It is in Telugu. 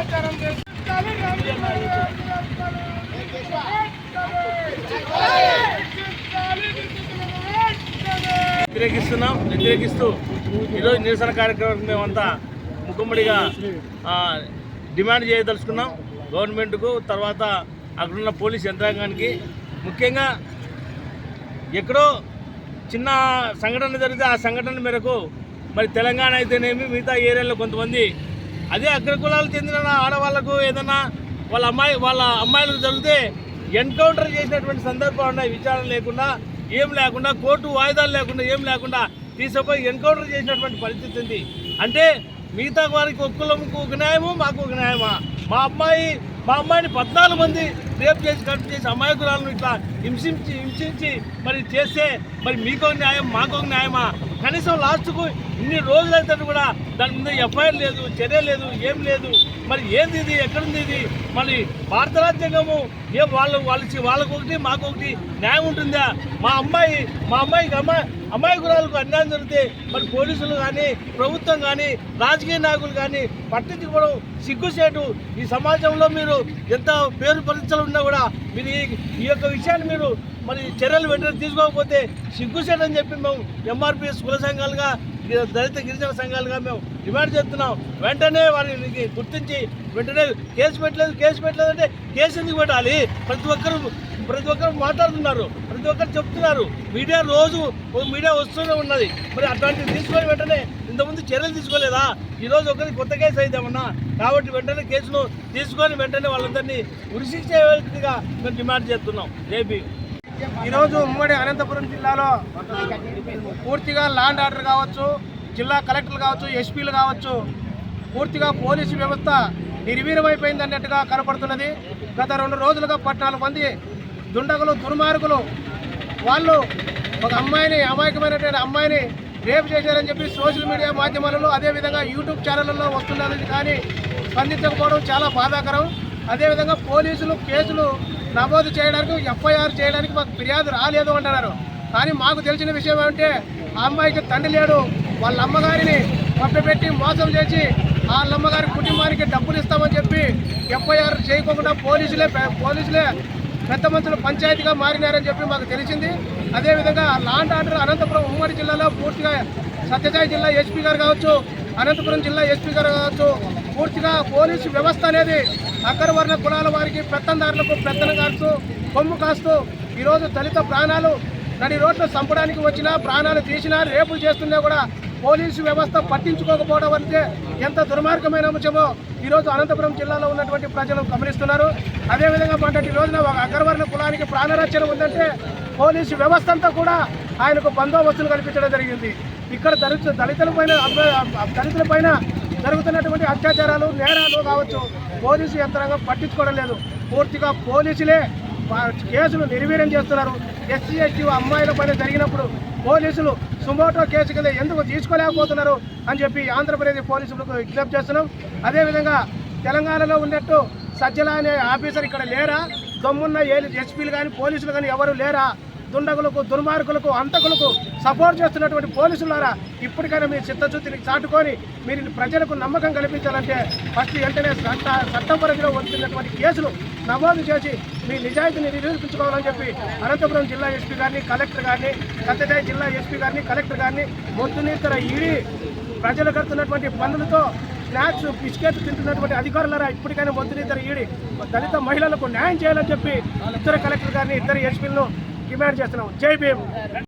అత్యాచారం వ్యతిరేకిస్తున్నాం వ్యతిరేకిస్తూ ఈరోజు నిరసన కార్యక్రమం మేమంతా ముఖమ్మడిగా డిమాండ్ చేయదలుచుకున్నాం. గవర్నమెంట్కు తర్వాత అక్కడున్న పోలీస్ యంత్రాంగానికి. ముఖ్యంగా ఎక్కడో చిన్న సంఘటన జరిగితే ఆ సంఘటన మేరకు మరి తెలంగాణ అయితేనేమి మిగతా ఏరియాలో కొంతమంది అదే అగ్రకులాలకు చెందిన ఆడవాళ్ళకు ఏదైనా వాళ్ళ అమ్మాయి వాళ్ళ అమ్మాయిలకు జరిగితే ఎన్కౌంటర్ చేసినటువంటి సందర్భాలు ఉన్నాయి. విచారణ లేకుండా ఏం లేకుండా కోర్టు వాయిదాలు లేకుండా ఏం లేకుండా తీసుకుపోయి ఎన్కౌంటర్ చేసినటువంటి పరిస్థితి ఉంది. అంటే మిగతా వారికి ఒక్కలకు ఒక న్యాయము మాకు ఒక న్యాయమా? మా అమ్మాయి మా అమ్మాయిని పద్నాలుగు మంది రేపు చేసి కట్ చేసి అమాయకురాలను ఇట్లా హింసించి హింసించి మరి చేస్తే మరి మీకో న్యాయం మాకో న్యాయమా? కనీసం లాస్ట్కు ఇన్ని రోజులైతే కూడా దాని మీద ఎఫ్ఐఆర్ లేదు చర్య లేదు ఏం లేదు. మరి ఏంది ఇది? ఎక్కడుంది ఇది? మరి భారత రాజ్యాంగము ఏ వాళ్ళు వాళ్ళకి వాళ్ళకు ఒకటి మాకు ఒకటి న్యాయం ఉంటుందా? మా అమ్మాయి మా అమ్మాయికి అమ్మాయి అమ్మాయి గురాలకు అన్యాయం జరిగితే మరి పోలీసులు కానీ ప్రభుత్వం కానీ రాజకీయ నాయకులు కానీ పట్టించుకోవడం సిగ్గుసేటు ఈ సమాజంలో మీరు ఎంత పేరు పరిస్థితులు ఉన్నా కూడా మీరు ఈ యొక్క విషయాన్ని మీరు మరి చర్యలు వెంటనే తీసుకోకపోతే సిగ్గుసేటు అని చెప్పి మేము ఎంఆర్పిఎస్ కుల సంఘాలుగా దళిత గిరిజన సంఘాలుగా మేము డిమాండ్ చేస్తున్నాం. వెంటనే వారికి గుర్తించి వెంటనే కేసు పెట్టలేదు కేసు పెట్టలేదు అంటే కేసు ఎందుకు పెట్టాలి? ప్రతి ఒక్కరు ప్రతి ఒక్కరు మాట్లాడుతున్నారు ప్రతి ఒక్కరు చెప్తున్నారు. మీడియా రోజు ఓ మీడియా వస్తూనే ఉన్నది. మరి అట్లాంటివి తీసుకొని వెంటనే ఇంతకుముందు చర్యలు తీసుకోలేదా? ఈరోజు ఒకరికి కొత్త కేసు అయితేమన్నా కాబట్టి వెంటనే కేసును తీసుకొని వెంటనే వాళ్ళందరినీ ఉరిశిక్షగా మేము డిమాండ్ చేస్తున్నాం. ఏపీ ఈరోజు ఉమ్మడి అనంతపురం జిల్లాలో పూర్తిగా ల్యాండ్ ఆర్డర్ కావచ్చు జిల్లా కలెక్టర్లు కావచ్చు ఎస్పీలు కావచ్చు పూర్తిగా పోలీసు వ్యవస్థ నిర్వీర్యమైపోయింది అన్నట్టుగా కనపడుతున్నది. గత రెండు రోజులుగా పద్నాలుగు మంది దుండగులు దుర్మార్గులు వాళ్ళు ఒక అమ్మాయిని అమాయకమైనటువంటి అమ్మాయిని రేపు చేశారని చెప్పి సోషల్ మీడియా మాధ్యమాలలో అదేవిధంగా యూట్యూబ్ ఛానళ్ళలో వస్తున్నది కానీ స్పందించకపోవడం చాలా బాధాకరం. అదేవిధంగా పోలీసులు కేసులు నమోదు చేయడానికి ఎఫ్ఐఆర్ చేయడానికి మాకు ఫిర్యాదు రాలేదు అంటున్నారు. కానీ మాకు తెలిసిన విషయం ఏమంటే ఆ అమ్మాయికి తండ్రి లేడు. వాళ్ళ అమ్మగారిని పెట్టి మోసం చేసి వాళ్ళ అమ్మగారి కుటుంబానికి డబ్బులు ఇస్తామని చెప్పి ఎఫ్ఐఆర్ చేయకుండా పోలీసులే పోలీసులే పెద్ద మనుషులు పంచాయతీగా మారినారని చెప్పి మాకు తెలిసింది. అదేవిధంగా లాండ్ ఆర్డర్ అనంతపురం ఉమ్మడి జిల్లాలో పూర్తిగా సత్యసాయి జిల్లా ఎస్పీ గారు కావచ్చు అనంతపురం జిల్లా ఎస్పీ గారు కావచ్చు పూర్తిగా పోలీసు వ్యవస్థ అనేది అగ్రవర్ణ కులాల వారికి పెత్తందారులకు పెత్తన కాస్తూ కొమ్ము కాస్తూ ఈరోజు దళిత ప్రాణాలు నడి రోడ్లు చంపడానికి వచ్చినా ప్రాణాలు తీసినా రేపులు చేస్తున్నా కూడా పోలీసు వ్యవస్థ పట్టించుకోకపోవడం అంటే ఎంత దుర్మార్గమైన అంశమో ఈరోజు అనంతపురం జిల్లాలో ఉన్నటువంటి ప్రజలు గమనిస్తున్నారు. అదేవిధంగా మొన్నటి రోజున ఒక అగ్రవర్ణ కులానికి ప్రాణరక్షణ ఉందంటే పోలీసు వ్యవస్థ అంతా కూడా ఆయనకు బందోబస్తులు కల్పించడం జరిగింది. ఇక్కడ దళిత దళితుల పైన దళితుల పైన జరుగుతున్నటువంటి అత్యాచారాలు నేరాలు కావచ్చు పోలీసు యంత్రాంగం పట్టించుకోవడం లేదు. పూర్తిగా పోలీసులే కేసులు నిర్వీర్యం చేస్తున్నారు. ఎస్సీ ఎస్టీ అమ్మాయిల పైన జరిగినప్పుడు పోలీసులు సుమోటో కేసు కింద ఎందుకు తీసుకోలేకపోతున్నారు అని చెప్పి ఆంధ్రప్రదేశ్ పోలీసులకు విజ్ఞప్తి చేస్తున్నాం. అదేవిధంగా తెలంగాణలో ఉన్నట్టు సజ్జల అనే ఆఫీసర్ ఇక్కడ లేరా? దమ్మున్న ఏ ఎస్పీలు కానీ పోలీసులు కానీ ఎవరు లేరా? దుండగులకు దుర్మార్గులకు అంతకులకు సపోర్ట్ చేస్తున్నటువంటి పోలీసులారా ఇప్పటికైనా మీ చిత్తశుద్ధిని చాటుకొని మీరు ప్రజలకు నమ్మకం కల్పించాలంటే ఫస్ట్ వెంటనే చట్ట చట్టం పరిధిలో వస్తున్నటువంటి కేసులు నమోదు చేసి మీ నిజాయితీని నిరూపించుకోవాలని చెప్పి అనంతపురం జిల్లా ఎస్పీ గారిని కలెక్టర్ గారిని సత్యసాయి జిల్లా ఎస్పీ గారిని కలెక్టర్ గారిని మొత్తునీతర ఈడీ ప్రజలు కడుతున్నటువంటి పనులతో స్నాక్స్ బిస్కెట్ తింటున్నటువంటి అధికారులరా ఇప్పటికైనా మొత్తునీతర ఈడి దళిత మహిళలకు న్యాయం చేయాలని చెప్పి ఇద్దరు కలెక్టర్ గారిని ఇద్దరు ఎస్పీలను డిమాండ్ చేస్తున్నాం. జై భీమ్.